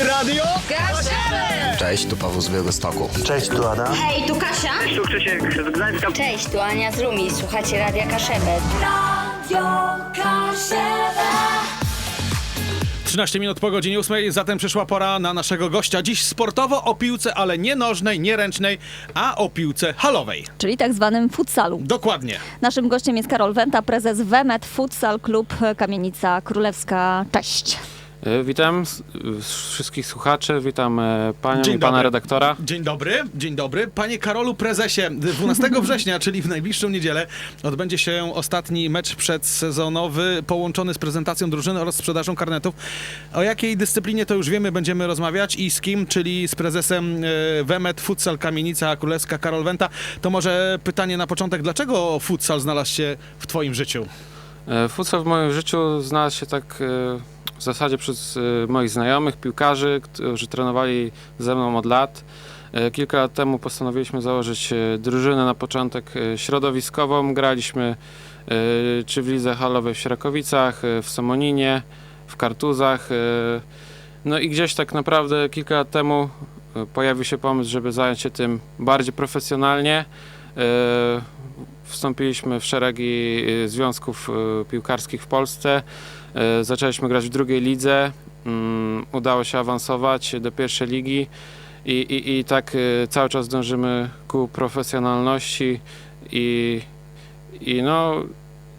Radio Cześć, tu Paweł z Białegostoku. Cześć, tu Adam. Hej, tu Kasia. Tu Krzysiek z Gdańska. Cześć, tu Ania z Rumi. Słuchacie Radia Kaszebet. 13 minut po godzinie 8, zatem przyszła pora na naszego gościa. Dziś sportowo o piłce, ale nie nożnej, nie ręcznej, a o piłce halowej. czyli tak zwanym futsalu. Dokładnie. Naszym gościem jest Karol Wenta, prezes Wemet Futsal Klub Kamienica Królewska. Cześć. E, Witam wszystkich słuchaczy, witam e, panią Dzień i pana dobry. redaktora. Dzień dobry, dzień dobry. Panie Karolu Prezesie, 12 września, czyli w najbliższą niedzielę, odbędzie się ostatni mecz przedsezonowy połączony z prezentacją drużyny oraz sprzedażą karnetów. O jakiej dyscyplinie to już wiemy, będziemy rozmawiać i z kim, czyli z prezesem e, Wemet Futsal Kamienica Królewska Karol Wenta. To może pytanie na początek, dlaczego futsal znalazł się w twoim życiu? Futsal w moim życiu znalazł się tak w zasadzie przez e, moich znajomych, piłkarzy, którzy trenowali ze mną od lat. E, Kilka lat temu postanowiliśmy założyć e, drużynę na początek środowiskową. Graliśmy czy w lidze halowej w Sierakowicach, w Somoninie, w Kartuzach. No i gdzieś tak naprawdę kilka lat temu pojawił się pomysł, żeby zająć się tym bardziej profesjonalnie. Wstąpiliśmy w szeregi e, związków e, piłkarskich w Polsce. E, Zaczęliśmy grać w drugiej lidze. Mm, Udało się awansować do pierwszej ligi i, i, i tak cały czas dążymy ku profesjonalności i, i no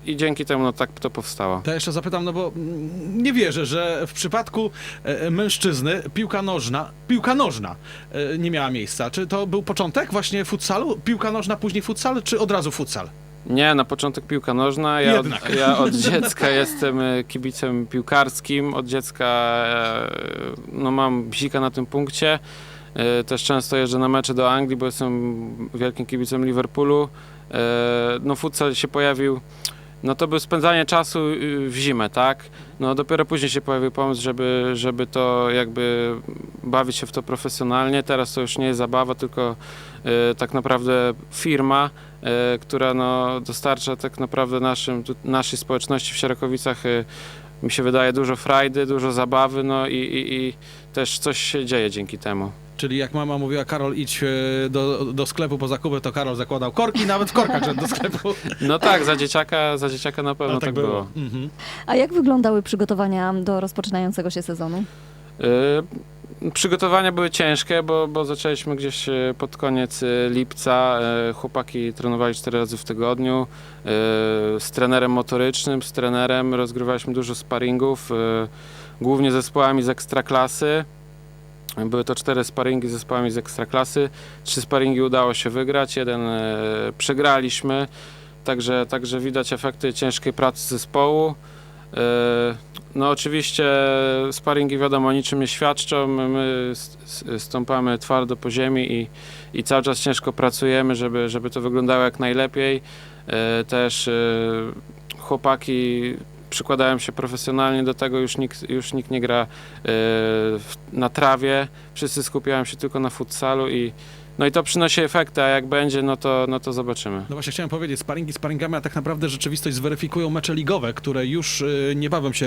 i dzięki temu no, tak to powstało. To ja jeszcze zapytam, no bo mm, nie wierzę, że w przypadku e, mężczyzny piłka nożna, piłka nożna e, nie miała miejsca. Czy to był początek właśnie futsalu? Piłka nożna, później futsal, czy od razu futsal? Nie, na początek piłka nożna. Ja, Jednak. od, ja od dziecka jestem e, kibicem piłkarskim. Od dziecka e, no, mam bzika na tym punkcie. E, Też często jeżdżę na mecze do Anglii, bo jestem wielkim kibicem Liverpoolu. E, No futsal się pojawił, no to był spędzanie czasu y, w zimę, tak? No dopiero później się pojawił pomysł, żeby, żeby to jakby bawić się w to profesjonalnie. Teraz to już nie jest zabawa, tylko e, tak naprawdę firma, e, która no, dostarcza tak naprawdę naszym, tu, naszej społeczności w Sierakowicach e, mi się wydaje dużo frajdy, dużo zabawy, no i, i, i też coś się dzieje dzięki temu. Czyli jak mama mówiła, Karol idź e, do, do sklepu po zakupy, to Karol zakładał korki, nawet w korkach szedł do sklepu. No tak, za dzieciaka, za dzieciaka na pewno No, tak, było. Mhm. A jak wyglądały przygotowania do rozpoczynającego się sezonu? Y, Przygotowania były ciężkie, bo, bo zaczęliśmy gdzieś e, pod koniec e, lipca. E, Chłopaki trenowali cztery razy w tygodniu. E, Z trenerem motorycznym, z trenerem rozgrywaliśmy dużo sparingów, e, głównie zespołami z ekstraklasy. Były to cztery sparingi z zespołami z ekstraklasy. Trzy sparingi udało się wygrać, jeden e, przegraliśmy. Także, także widać efekty ciężkiej pracy zespołu. E, No oczywiście sparingi wiadomo niczym nie świadczą, my, stąpamy twardo po ziemi i, i cały czas ciężko pracujemy, żeby, żeby to wyglądało jak najlepiej. E, Też chłopaki przykładają się profesjonalnie do tego, już nikt, już nikt nie gra w- na trawie, wszyscy skupiają się tylko na futsalu i no i to przynosi efekty, a jak będzie, no to, no to zobaczymy. No właśnie chciałem powiedzieć, sparingi sparingami, a tak naprawdę rzeczywistość zweryfikują mecze ligowe, które już e, niebawem się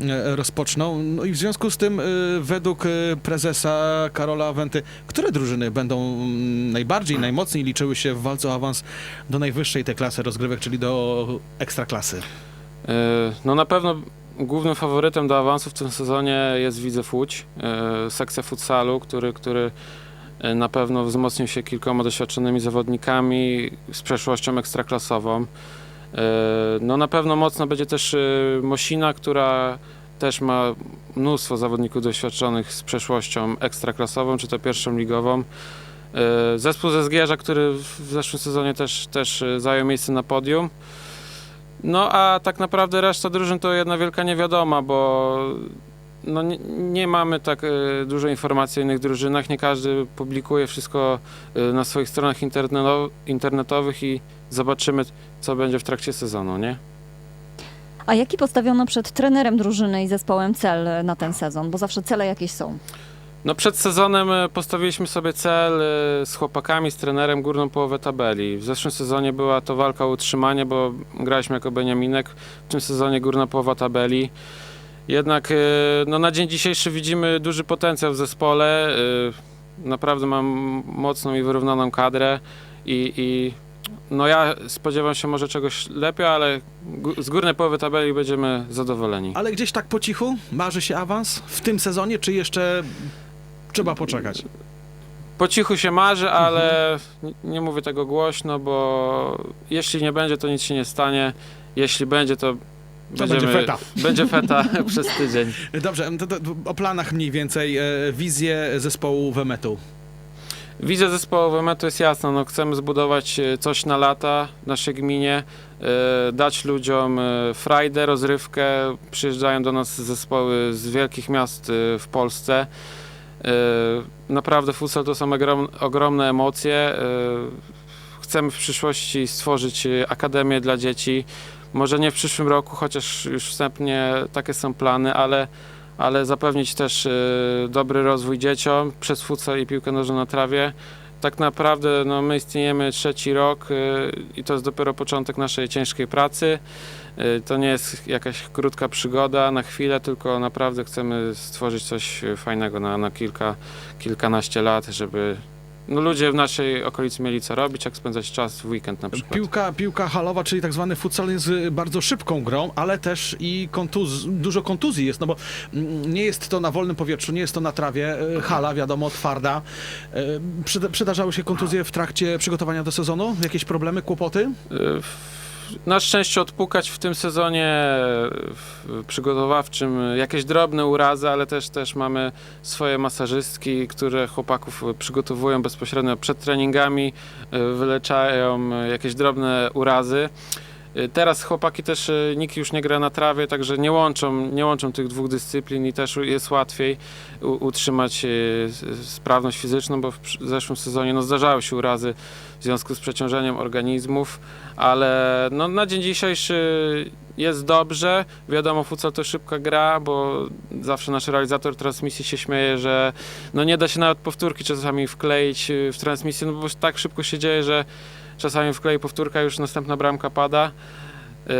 e, rozpoczną. No i w związku z tym, według prezesa Karola Wenty, które drużyny będą mm, najbardziej, najmocniej liczyły się w walce o awans do najwyższej tej klasy rozgrywek, czyli do ekstraklasy? E, No na pewno głównym faworytem do awansu w tym sezonie jest Widzew Łódź, e, sekcja futsalu, który, który e, na pewno wzmocnił się kilkoma doświadczonymi zawodnikami z przeszłością ekstraklasową. No na pewno mocno będzie też Mosina, która też ma mnóstwo zawodników doświadczonych z przeszłością ekstraklasową, czy to pierwszą ligową. Zespół ze Zgierza, który w zeszłym sezonie też, też zajął miejsce na podium. No a tak naprawdę reszta drużyn to jedna wielka niewiadoma, bo no nie, nie mamy tak e, dużo informacji o innych drużynach, nie każdy publikuje wszystko e, na swoich stronach internetow- internetowych i zobaczymy co będzie w trakcie sezonu, nie? A jaki postawiono przed trenerem drużyny i zespołem cel na ten sezon? Bo zawsze cele jakieś są. No przed sezonem e, postawiliśmy sobie cel e, z chłopakami, z trenerem górną połowę tabeli. W zeszłym sezonie była to walka o utrzymanie, bo graliśmy jako Beniaminek. W tym sezonie górna połowa tabeli. Jednak e, no, na dzień dzisiejszy widzimy duży potencjał w zespole. Naprawdę mam mocną i wyrównaną kadrę i, i no ja spodziewam się może czegoś lepiej, ale z górnej połowy tabeli będziemy zadowoleni. Ale gdzieś tak po cichu marzy się awans w tym sezonie, czy jeszcze trzeba poczekać? Po cichu się marzy, ale nie mówię tego głośno, bo jeśli nie będzie, to nic się nie stanie. Jeśli będzie, to To będzie feta. Będzie feta przez tydzień. Dobrze, to, to, o planach mniej więcej, e, wizję zespołu Wemetu. Wizja zespołowa to jest jasna. No, chcemy zbudować e, coś na lata w naszej gminie, e, dać ludziom frajdę, rozrywkę. Przyjeżdżają do nas zespoły z wielkich miast w Polsce. E, Naprawdę futsal to są ogrom, ogromne emocje. E, Chcemy w przyszłości stworzyć e, akademię dla dzieci. Może nie w przyszłym roku, chociaż już wstępnie takie są plany, ale ale zapewnić też dobry rozwój dzieciom przez futsal i piłkę nożną na trawie. Tak naprawdę no, my istniejemy trzeci rok i to jest dopiero początek naszej ciężkiej pracy. E, To nie jest jakaś krótka przygoda na chwilę, tylko naprawdę chcemy stworzyć coś fajnego na, na kilka, kilkanaście lat, żeby no, ludzie w naszej okolicy mieli co robić, jak spędzać czas w weekend na przykład. Piłka, piłka halowa, czyli tak zwany futsal jest y, bardzo szybką grą, ale też i kontuz, dużo kontuzji jest, no bo mm, nie jest to na wolnym powietrzu, nie jest to na trawie, y, hala wiadomo, twarda. Y, przyda- Przydarzały się kontuzje w trakcie przygotowania do sezonu? Jakieś problemy, kłopoty? Na szczęście odpukać w tym sezonie przygotowawczym jakieś drobne urazy, ale też, też mamy swoje masażystki, które chłopaków przygotowują bezpośrednio przed treningami, y, wyleczają jakieś drobne urazy. Y, Teraz chłopaki też, y, nikt już nie gra na trawie, także nie łączą, nie łączą tych dwóch dyscyplin i też jest łatwiej utrzymać y, sprawność fizyczną, bo w zeszłym sezonie no, zdarzały się urazy w związku z przeciążeniem organizmów, ale no, na dzień dzisiejszy jest dobrze. Wiadomo, futsal to szybka gra, bo zawsze nasz realizator transmisji się śmieje, że no, nie da się nawet powtórki czasami wkleić w transmisję, no bo tak szybko się dzieje, że czasami wklei powtórka, już następna bramka pada. Yy,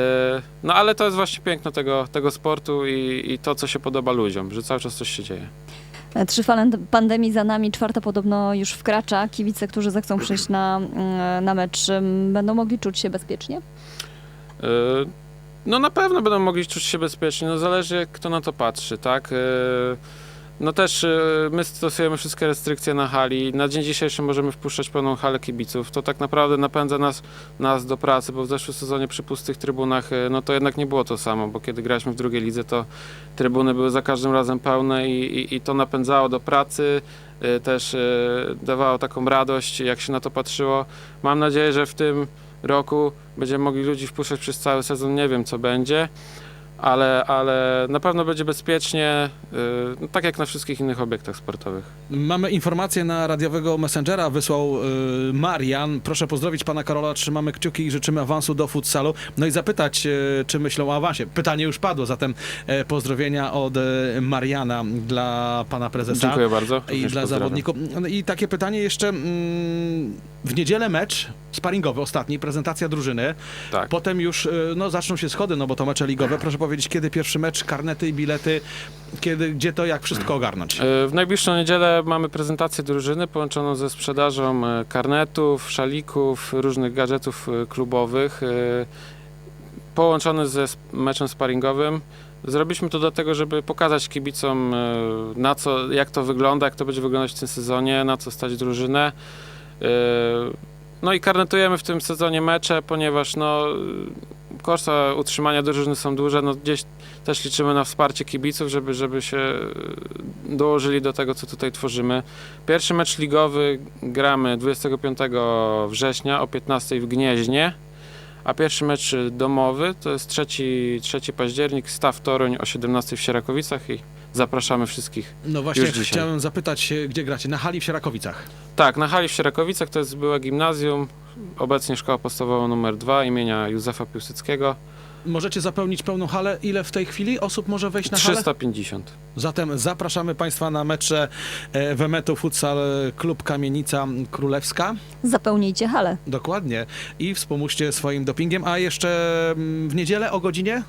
No ale to jest właśnie piękno tego, tego sportu i, i to, co się podoba ludziom, że cały czas coś się dzieje. Trzy fale pandemii za nami, czwarta podobno już wkracza. Kibice, którzy zechcą przyjść na, na mecz, mm, będą mogli czuć się bezpiecznie? Yy, No na pewno będą mogli czuć się bezpiecznie, no zależy kto na to patrzy, tak? No też yy, my stosujemy wszystkie restrykcje na hali. Na dzień dzisiejszy możemy wpuszczać pełną halę kibiców. To tak naprawdę napędza nas, nas do pracy, bo w zeszłym sezonie przy pustych trybunach yy, no to jednak nie było to samo, bo kiedy graliśmy w drugiej lidze, to trybuny były za każdym razem pełne i, i, i to napędzało do pracy. yy, Też dawało taką radość, jak się na to patrzyło. Mam nadzieję, że w tym roku będziemy mogli ludzi wpuszczać przez cały sezon. Nie wiem, co będzie, ale, ale na pewno będzie bezpiecznie, yy, tak jak na wszystkich innych obiektach sportowych. Mamy informację na radiowego Messengera, wysłał y, Marian. Proszę pozdrowić pana Karola, trzymamy kciuki i życzymy awansu do futsalu. No i zapytać, y, czy myślą o awansie. Pytanie już padło, zatem e, pozdrowienia od e, Mariana dla pana prezesa. Dziękuję bardzo. I Również dla pozdrawiam. zawodników. I takie pytanie jeszcze. Mm, w niedzielę mecz sparingowy, ostatni, prezentacja drużyny. Tak. Potem już y, no, zaczną się schody, no bo to mecze ligowe. Proszę powiedzieć, kiedy pierwszy mecz, karnety i bilety, kiedy, gdzie to, jak wszystko ogarnąć. Yy, W najbliższą niedzielę mamy prezentację drużyny połączoną ze sprzedażą e, karnetów, szalików, różnych gadżetów e, klubowych, e, połączony ze meczem sparingowym. Zrobiliśmy to dlatego, żeby pokazać kibicom, e, na co, jak to wygląda, jak to będzie wyglądać w tym sezonie, na co stać drużynę. E, No i karnetujemy w tym sezonie mecze, ponieważ no, e, koszta utrzymania drużyny są duże. No, gdzieś też liczymy na wsparcie kibiców, żeby, żeby się e, dołożyli do tego, co tutaj tworzymy. Pierwszy mecz ligowy gramy 25 września o 15 w Gnieźnie, a pierwszy mecz domowy to jest 3, 3 październik, Staw Toruń o 17 w Sierakowicach i zapraszamy wszystkich. No właśnie, już dzisiaj. chciałem zapytać, gdzie gracie? Na hali w Sierakowicach. Tak, na hali w Sierakowicach to jest byłe gimnazjum, obecnie szkoła podstawowa numer 2 imienia Józefa Piłsudskiego, Możecie zapełnić pełną halę. Ile w tej chwili osób może wejść na halę? 350. Zatem zapraszamy Państwa na mecze e, Wemetu Futsal Klub Kamienica Królewska. Zapełnijcie halę. Dokładnie. I wspomóżcie swoim dopingiem. A jeszcze mm, w niedzielę o godzinie?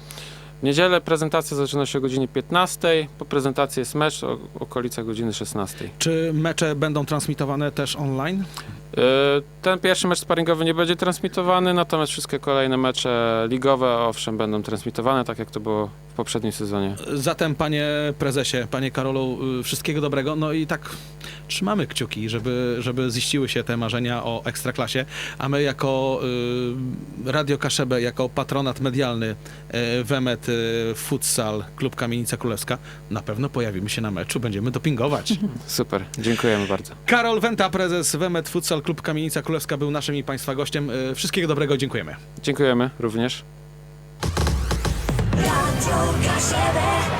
W niedzielę prezentacja zaczyna się o godzinie 15, po prezentacji jest mecz o okolica godziny 16. Czy mecze będą transmitowane też online? E, Ten pierwszy mecz sparingowy nie będzie transmitowany, natomiast wszystkie kolejne mecze ligowe owszem będą transmitowane, tak jak to było poprzednim sezonie. Zatem, panie prezesie, panie Karolu, y, wszystkiego dobrego. No i tak trzymamy kciuki, żeby, żeby ziściły się te marzenia o ekstraklasie, a my jako y, Radio Kaszebę, jako patronat medialny y, Wemet y, Futsal Klub Kamienica Królewska na pewno pojawimy się na meczu, będziemy dopingować. Super, dziękujemy bardzo. Karol Wenta, prezes Wemet Futsal Klub Kamienica Królewska był naszym i państwa gościem. Y, Wszystkiego dobrego, dziękujemy. Dziękujemy również. Radio Kaszebę